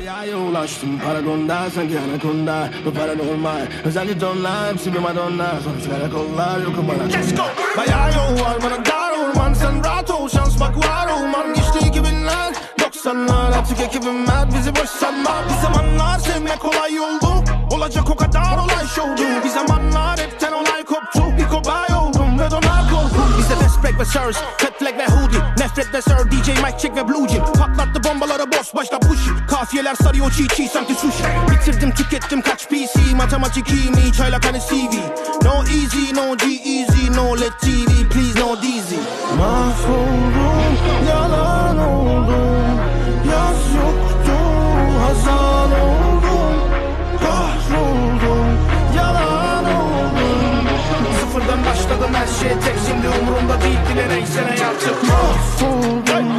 Bayağı ulaştım. Paragonda sanki anakonda. Bu paranormal. Özellikle onlar hepsi bir madonna. Sonuç karakollar yokum bana Let's go! Bayağı yol var bana dar orman. Sen rahat ol şans bak var olman. Geçti 2000'ler 90'lar artık ekibim var bizi boş sanma. Bir zamanlar sevmek kolay yoldu Olacak o kadar olay şovdu. Bir zamanlar hepten olay koptu. Bir kobay oldum ve donar korkum Bizde best break ve sirs Red flag ve hoodie. Nefret ve sir DJ Mike Check ve Blue Jean. Patlattı bombaları boss başta pushy Kafiyeler sarıyor çiğ çiğ sanki suç Bitirdim tükettim kaç PC Matematik iyi çaylak hani CV No easy no G easy no let TV please no DZ Mahvoldum yalan oldum. Yaz yoktu hazan oldum. Kahroldum yalan oldum. Sıfırdan başladım her şeye tek. Şimdi umurumda değil dilenen sen hayatım Mahvoldum.